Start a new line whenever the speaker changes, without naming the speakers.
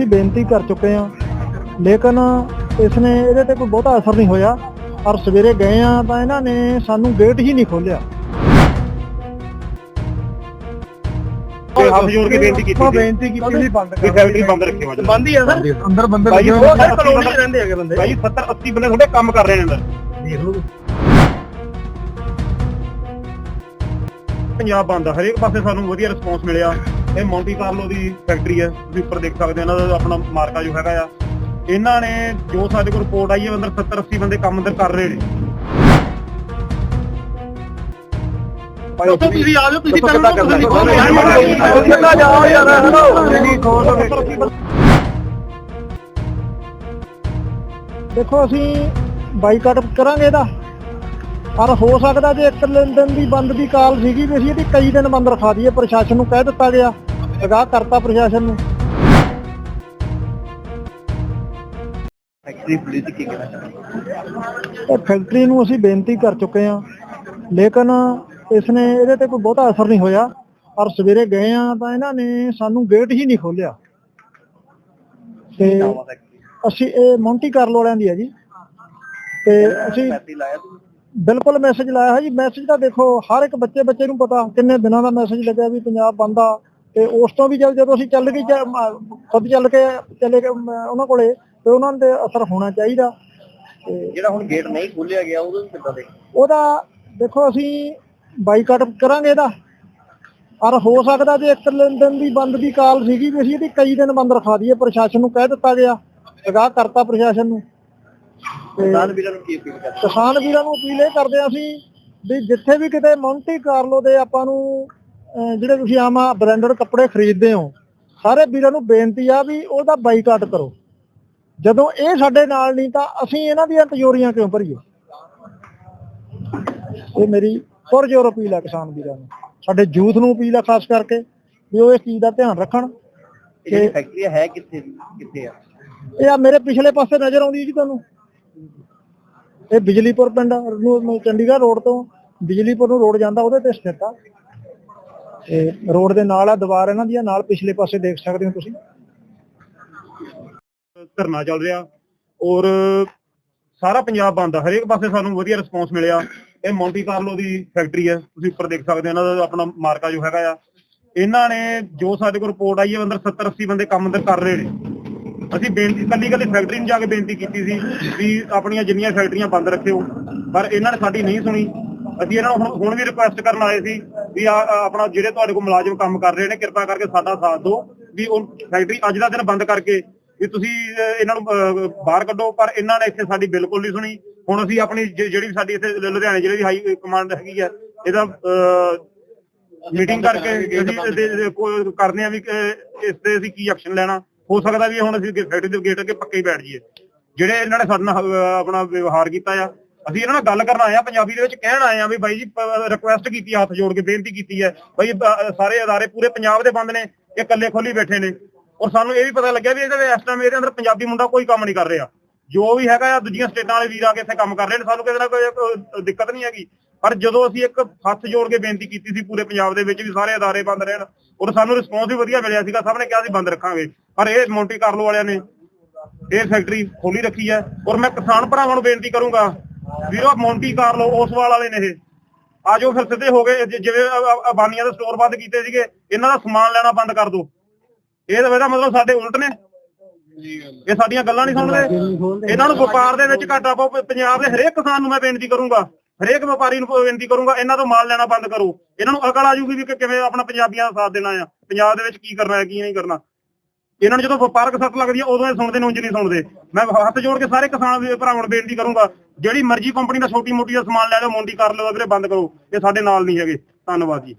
ਅਸੀਂ ਬੇਨਤੀ ਕਰ ਚੁੱਕੇ ਹਾਂ। ਲੇਕਿਨ ਇਸ ਨੇ ਇਹਦੇ ਤੇ ਕੋਈ ਬਹੁਤਾ ਅਸਰ ਨਹੀਂ ਹੋਇਆ। ਔਰ ਸਵੇਰੇ ਗਏ ਆ ਤਾਂ ਇਹਨਾਂ ਨੇ ਸਾਨੂੰ ਗੇਟ ਹੀ ਨਹੀਂ ਖੋਲਿਆ
ਤੇ ਹੱਥ ਜੋੜ ਕੇ ਬੇਨਤੀ ਕੀਤੀ
ਆਪਾਂ
ਸੀ?
ਬੇਨਤੀ ਕੀਤੀ ਸੀ ਬੰਦ
ਵੀ ਫੈਕਟਰੀ ਬੰਦ ਰੱਖਿਓ ਅੱਜ।
ਬੰਦ ਹੀ ਆ ਸਰ। ਅੰਦਰ ਬੰਦੇ
ਭਾਈ
ਲੱਗੇ
ਉਹ
ਹੋਏ
ਸਰ ਕਲੋਨੀ 'ਚ
ਰਹਿੰਦੇ ਹੈਗੇ ਬੰਦੇ।
ਭਾਈ 70 80 ਬੰਦੇ ਤੁਹਾਡੇ ਕੰਮ ਕਰ ਰਹੇ ਨੇ ਅੰਦਰ।
ਦੇਖ ਲਓ।
ਪੰਜਾਬ ਬੰਦ ਆ। ਹਰੇਕ ਪਾਸੇ ਸਾਨੂੰ ਵਧੀਆ ਰਿਸਪੌਂਸ ਮਿਲਿਆ। ਇਹ ਮੌਂਟੀ ਕਾਰਲੋ ਦੀ ਫੈਕਟਰੀ ਹੈ ਤੁਸੀਂ ਉੱਪਰ ਦੇਖ ਸਕਦੇ ਹੋ ਇਹਨਾਂ ਦਾ ਆਪਣਾ ਮਾਰਕਾ ਜੋ ਹੈਗਾ ਆ ਇਹਨਾਂ ਨੇ ਜੋ ਸਾਡੇ ਕੋਲ ਰਿਪੋਰਟ ਆਈ ਹੈ ਅੰਦਰ 70 80 ਬੰਦੇ ਕੰਮ ਅੰਦਰ ਕਰ ਰਹੇ ਨੇ ਭਾਈ
ਤੁਸੀਂ ਆ ਜਾਓ ਤੁਸੀਂ
ਕਿੱਦਾਂ
ਪਹਿਲਾਂ
ਕਰਨਾ?
ਤੁਸੀਂ ਕਿੱਦਾਂ ਜਾਓ ਯਾਰ ਦੇਖੋ ਅਸੀਂ ਬਾਈਕਾਟ ਕਰਾਂਗੇ ਇਹਦਾ ਪਰ ਹੋ ਸਕਦਾ ਜੇ ਇੱਕ ਦਿਨ ਦਿਨ ਦੀ ਬੰਦ ਦੀ ਕਾਲ ਸੀਗੀ ਵੀ ਅਸੀਂ ਇਹਦੀ ਕਈ ਦਿਨ ਬੰਦ ਰਖਾ ਦਈਏ ਪ੍ਰਸ਼ਾਸਨ ਨੂੰ ਕਹਿ ਦਿੱਤਾ ਗਿਆ ਅਗਾਹ ਕਰਤਾ ਪ੍ਰਸ਼ਾਸਨ ਨੂੰ।
ਫੈਕਟਰੀ ਪੁਲਿਸ ਕੀ ਕਹਿਣਾ ਚਾਹੁੰਦੇ
ਫੈਕਟਰੀ ਨੂੰ ਅਸੀਂ ਬੇਨਤੀ ਕਰ ਚੁੱਕੇ ਹਾਂ ਲੇਕਿਨ ਇਸ ਨੇ ਇਹਦੇ ਤੇ ਕੋਈ ਬਹੁਤਾ ਅਸਰ ਨਹੀਂ ਹੋਇਆ। ਔਰ ਸਵੇਰੇ ਗਏ ਆ ਤਾਂ ਇਹਨਾਂ ਨੇ ਸਾਨੂੰ ਗੇਟ ਹੀ ਨਹੀਂ ਖੋਲਿਆ ਤੇ ਅਸੀਂ ਇਹ ਮੌਂਟੀ ਕਾਰਲੋ ਵਾਲਿਆਂ ਦੀ ਹੈ ਜੀ। ਤੇ ਅਸੀਂ ਬਿਲਕੁਲ ਮੈਸੇਜ ਲਾਇਆ ਹੈ ਜੀ। ਮੈਸੇਜ ਤਾਂ ਦੇਖੋ ਹਰ ਇੱਕ ਬੱਚੇ ਬੱਚੇ ਨੂੰ ਪਤਾ ਕਿੰਨੇ ਦਿਨਾਂ ਦਾ ਮੈਸੇਜ ਲੱਗਿਆ ਵੀ ਪੰਜਾਬ ਬੰਦ ਤੇ ਉਸ ਤੋਂ ਵੀ ਜਦ ਜਦੋਂ ਅਸੀਂ ਚੱਲ ਮ- ਖੁਦ ਚੱਲ ਕੇ ਚਲੇ ਗਏ ਉਹਨਾਂ ਕੋਲੇ ਤੇ ਉਹਨਾਂ ਦੇ ਅਸਰ ਹੋਣਾ ਚਾਹੀਦਾ। ਤੇ
ਜਿਹੜਾ ਹੁਣ ਗੇਟ ਨਹੀਂ ਖੋਲਿਆ ਗਿਆ ਉਹਦੇ ਕਿੱਦਾਂ ਦੇ?
ਉਹਦਾ ਦੇਖੋ ਅਸੀਂ ਬਾਈਕਾਟ ਕਰਾਂਗੇ ਇਹਦਾ। ਔਰ ਹੋ ਸਕਦਾ ਜੇ ਇੱਕ ਦਿਨ ਦੀ ਬੰਦ ਦੀ ਕਾਲ ਸੀਗੀ ਵੀ ਅਸੀਂ ਇਹਦੀ ਕਈ ਦਿਨ ਬੰਦ ਰਖਾ ਦਈਏ। ਪ੍ਰਸ਼ਾਸਨ ਨੂੰ ਕਹਿ ਦਿੱਤਾ ਗਿਆ। ਅਗਾਹ ਕਰਤਾ ਪ੍ਰਸ਼ਾਸਨ ਨੂੰ।
ਕਿਸਾਨ ਵੀਰਾਂ ਨੂੰ ਕੀ ਅਪੀਲ ਕਰਦੇ
ਕਿਸਾਨ ਵੀਰਾਂ ਨੂੰ ਅਪੀਲ ਇਹ ਕਰਦੇ ਹਾਂ ਅਸੀਂ ਵੀ ਜਿੱਥੇ ਵੀ ਕਿਤੇ ਮੌਂਟੀ ਕਾਰਲੋ ਦੇ ਆਪਾਂ ਨੂੰ ਜਿਹੜੇ ਤੁਸੀਂ ਆਮ ਬ੍ਰਾਂਡਡ ਕੱਪੜੇ ਖਰੀਦਦੇ ਹੋ ਸਾਰੇ ਵੀਰਾਂ ਨੂੰ ਬੇਨਤੀ ਆ ਵੀ ਉਹਦਾ ਬਾਈਕਾਟ ਕਰੋ। ਜਦੋਂ ਇਹ ਸਾਡੇ ਨਾਲ ਨਹੀਂ ਤਾਂ ਅਸੀਂ ਇਹਨਾਂ ਦੀਆਂ ਤਜੋਰੀਆਂ ਕਿਉਂ ਭਰੀਏ? ਇਹ ਮੇਰੀ ਪੁਰਜੋਰ ਅਪੀਲ ਹੈ ਕਿਸਾਨ ਵੀਰਾਂ ਨੂੰ। ਸਾਡੇ ਯੂਥ ਨੂੰ ਅਪੀਲ ਹੈ ਖਾਸ ਕਰਕੇ ਵੀ ਉਹ ਇਸ ਚੀਜ਼ ਦਾ ਧਿਆਨ ਰੱਖਣ
ਇਹ ਫੈਕਟਰੀ ਹੈ ਕਿੱਥੇ ਕਿੱਥੇ ਆ?
ਇਹ ਆ ਮੇਰੇ ਪਿਛਲੇ ਪਾਸੇ ਨਜ਼ਰ ਆਉਂਦੀ ਜੀ ਤੁਹਾਨੂੰ। ਇਹ ਬਿਜਲੀਪੁਰ ਪਿੰਡ ਨੂੰ ਚੰਡੀਗੜ੍ਹ ਰੋਡ ਤੋਂ ਬਿਜਲੀਪੁਰ ਨੂੰ ਰੋਡ ਜਾਂਦਾ, ਉਹਦੇ ਤੇ ਸਥਿਤ ਆ। ਤੇ ਰੋਡ ਦੇ ਨਾਲ ਆ ਦੀਵਾਰ ਇਹਨਾਂ ਦੀਆਂ, ਨਾਲ ਪਿਛਲੇ ਪਾਸੇ ਦੇਖ ਸਕਦੇ ਹੋ ਤੁਸੀਂ।
ਧਰਨਾ ਚੱਲ ਰਿਹਾ, ਔਰ ਸਾਰਾ ਪੰਜਾਬ ਬੰਦ ਆ। ਹਰੇਕ ਪਾਸੇ ਸਾਨੂੰ ਵਧੀਆ ਰਿਸਪੌਂਸ ਮਿਲਿਆ। ਇਹ ਮੌਂਟੀ ਕਾਰਲੋ ਦੀ ਫੈਕਟਰੀ ਹੈ ਤੁਸੀਂ ਉੱਪਰ ਦੇਖ ਸਕਦੇ ਹੋ, ਇਹਨਾਂ ਦਾ ਆਪਣਾ ਮਾਰਕਾ ਜੋ ਹੈਗਾ ਆ। ਇਹਨਾਂ ਨੇ ਜੋ ਸਾਡੇ ਕੋਲ ਰਿਪੋਰਟ ਆਈ ਹੈ ਅੰਦਰ 70 80 ਬੰਦੇ ਕੰਮ ਅੰਦਰ ਕਰ ਰਹੇ ਨੇ। ਅਸੀਂ ਬੇਨਤੀ ਕੱਲੀ ਕੱਲੀ ਫੈਕਟਰੀ ਨੂੰ ਜਾ ਕੇ ਬੇਨਤੀ ਕੀਤੀ ਸੀ ਵੀ ਆਪਣੀਆਂ ਜਿੰਨੀਆਂ ਫੈਕਟਰੀਆਂ ਬੰਦ ਰੱਖਿਓ। ਪਰ ਇਹਨਾਂ ਨੇ ਸਾਡੀ ਨਹੀਂ ਸੁਣੀ। ਅਸੀਂ ਇਹਨਾਂ ਨੂੰ ਹੁਣ- ਵੀ ਰਿਕੁਐਸਟ ਕਰਨ ਆਏ ਸੀ ਵੀ ਆ ਆਪਣਾ ਜਿਹੜੇ ਤੁਹਾਡੇ ਕੋਲ ਮੁਲਾਜ਼ਮ ਕੰਮ ਕਰ ਰਹੇ ਨੇ, ਕਿਰਪਾ ਕਰਕੇ ਸਾਡਾ ਸਾਥ ਦਿਓ ਵੀ ਉਹ ਫੈਕਟਰੀ ਅੱਜ ਦਾ ਦਿਨ ਬੰਦ ਕਰਕੇ ਵੀ ਤੁਸੀਂ ਇਹਨਾਂ ਨੂੰ ਬਾਹਰ ਕੱਢੋ। ਪਰ ਇਹਨਾਂ ਨੇ ਇੱਥੇ ਸਾਡੀ ਬਿਲਕੁਲ ਨਹੀਂ ਸੁਣੀ। ਹੁਣ ਅਸੀਂ ਆਪਣੀ ਜਿਹੜੀ ਸਾਡੀ ਇੱਥੇ ਲੁਧਿਆਣੇ ਜ਼ਿਲ੍ਹੇ ਦੀ ਹਾਈ ਕਮਾਂਡ ਹੈਗੀ ਆ, ਇਹਦਾ ਮੀਟਿੰਗ ਕਰਕੇ ਅਸੀਂ ਕਰਦੇ ਆ ਵੀ ਇਸ ਤੇ ਅਸੀਂ ਕੀ ਐਕਸ਼ਨ ਲੈਣਾ। ਹੋ ਸਕਦਾ ਵੀ ਹੁਣ ਅਸੀਂ ਫੈਕਟਰੀ ਦੇ ਗੇਟ ਅੱਗੇ ਪੱਕੇ ਹੀ ਬੈਠ ਜਾਈਏ। ਜਿਹੜੇ ਇਹਨਾਂ ਨੇ ਸਾਡੇ ਨਾਲ ਆਪਣਾ ਵਿਵਹਾਰ ਕੀਤਾ ਆ, ਅਸੀਂ ਇਹਨਾਂ ਨਾਲ ਗੱਲ ਕਰਨ ਆਏ ਆ, ਪੰਜਾਬੀ ਦੇ ਵਿੱਚ ਕਹਿਣ ਆਏ ਆ ਵੀ ਬਾਈ ਜੀ ਰਿਕੁਐਸਟ ਕੀਤੀ ਹੱਥ ਜੋੜ ਕੇ, ਬੇਨਤੀ ਕੀਤੀ ਹੈ ਬਾਈ ਸਾਰੇ ਅਦਾਰੇ ਪੂਰੇ ਪੰਜਾਬ ਦੇ ਬੰਦ ਨੇ, ਇਹ ਇਕੱਲੇ ਖੋਲੀ ਬੈਠੇ ਨੇ। ਔਰ ਸਾਨੂੰ ਇਹ ਵੀ ਪਤਾ ਲੱਗਿਆ ਵੀ ਇਹਦੇ ਇਸ ਟਾਈਮ ਇਹਦੇ ਅੰਦਰ ਪੰਜਾਬੀ ਮੁੰਡਾ ਕੋਈ ਕੰਮ ਨਹੀਂ ਕਰ ਰਿਹਾ। ਜੋ ਵੀ ਹੈਗਾ ਆ, ਦੂਜੀਆਂ ਸਟੇਟਾਂ ਵਾਲੇ ਵੀਰ ਆ ਕੇ ਇੱਥੇ ਕੰਮ ਕਰ ਰਹੇ ਨੇ, ਸਾਨੂੰ ਕਿਸੇ ਨਾਲ ਕੋਈ ਕੋਈ ਦਿੱਕਤ ਨਹੀਂ ਹੈਗੀ। ਪਰ ਜਦੋਂ ਅਸੀਂ ਇੱਕ ਹੱਥ ਜੋੜ ਕੇ ਬੇਨਤੀ ਕੀਤੀ ਸੀ ਪੂਰੇ ਪੰਜਾਬ ਦੇ ਵਿੱਚ ਵੀ ਸਾਰੇ ਅਦਾਰੇ ਬੰਦ ਰਹਿਣ ਔਰ ਸਾਨੂੰ ਰਿਸਪੌਂਸ ਵੀ ਵਧੀਆ ਮਿਲਿਆ ਸੀਗਾ, ਸਭ ਨੇ ਕਿਹਾ ਸੀ ਬੰਦ ਰੱਖਾਂਗੇ। ਪਰ ਇਹ ਮੌਂਟੀ ਕਾਰਲੋ ਵਾਲਿਆਂ ਨੇ ਇਹ ਫੈਕਟਰੀ ਖੋਲੀ ਰੱਖੀ ਹੈ ਔਰ ਮੈਂ ਕਿਸਾਨ ਭਰਾਵਾਂ ਨੂੰ ਬੇਨਤੀ ਕਰੂੰਗਾ, ਵੀਰੋ ਮੌਂਟੀ ਕਾਰਲੋ ਓਸਵਾਲ ਵਾਲੇ ਨੇ ਇਹ। ਆਜੋ ਫਿਰ ਸਿੱਧੇ ਹੋ ਗਏ ਜਿਵੇਂ ਅਬਾਨੀਆਂ ਦੇ ਸਟੋਰ ਬੰਦ ਕੀਤੇ ਸੀਗੇ, ਇਹਨਾਂ ਦਾ ਸਮਾਨ ਲੈਣਾ ਬੰਦ ਕਰ ਦਿਓ। ਇਹ ਤਾਂ ਇਹਦਾ ਮਤਲਬ ਸਾਡੇ ਉਲਟ ਨੇ। ਇਹ ਸਾਡੀਆਂ ਗੱਲਾਂ ਨਹੀਂ ਸੁਣਦੇ। ਇਹਨਾਂ ਨੂੰ ਵਪਾਰ ਦੇ ਵਿੱਚ ਘਾਟਾ ਪਾਓ, ਪੰਜਾਬ ਦੇ ਹਰੇਕ ਕਿਸਾਨ ਨੂੰ ਮੈਂ ਬੇਨਤੀ ਕਰੂੰਗਾ। ਹਰੇਕ ਵਪਾਰੀ ਨੂੰ ਬੇਨਤੀ ਕਰੂੰਗਾ, ਇਹਨਾਂ ਤੋਂ ਮਾਲ ਲੈਣਾ ਬੰਦ ਕਰੋ। ਇਹਨਾਂ ਨੂੰ ਅਕਲ ਆ ਜੂਗੀ ਵੀ ਕਿ ਕਿਵੇਂ ਆਪਣਾ ਪੰਜਾਬੀਆਂ ਦਾ ਸਾਥ ਦੇਣਾ ਆ। ਪੰਜਾਬ ਦੇ ਵਿੱਚ ਕੀ ਕਰਨਾ ਹੈ, ਕੀ ਨਹੀਂ ਕਰਨਾ। ਇਹਨਾਂ ਨੂੰ ਜਦੋਂ ਵਪਾਰਕ ਸੱਟ ਲੱਗਦੀ ਆ, ਉਦੋਂ ਇਹ ਸੁਣਦੇ ਨੇ, ਉਂਝ ਨਹੀਂ ਸੁਣਦੇ। ਮੈਂ ਹੱਥ ਜੋੜ ਕੇ ਸਾਰੇ ਕਿਸਾਨ ਵੀਰ ਭਰਾਵਾਂ ਨੂੰ ਬੇਨਤੀ ਕਰੂੰਗਾ, ਜਿਹੜੀ ਮਰਜ਼ੀ ਕੰਪਨੀ ਦਾ ਛੋਟੀ ਮੋਟੀ ਦਾ ਸਮਾਨ ਲੈ ਲਓ ਮੋਂਡੀ ਕਰ ਲਓ ਵੀਰੇ ਬੰਦ ਕਰੋ। ਇਹ ਸਾਡੇ ਨਾਲ ਨਹੀਂ ਹੈਗੇ। ਧੰਨਵਾਦ ਜੀ।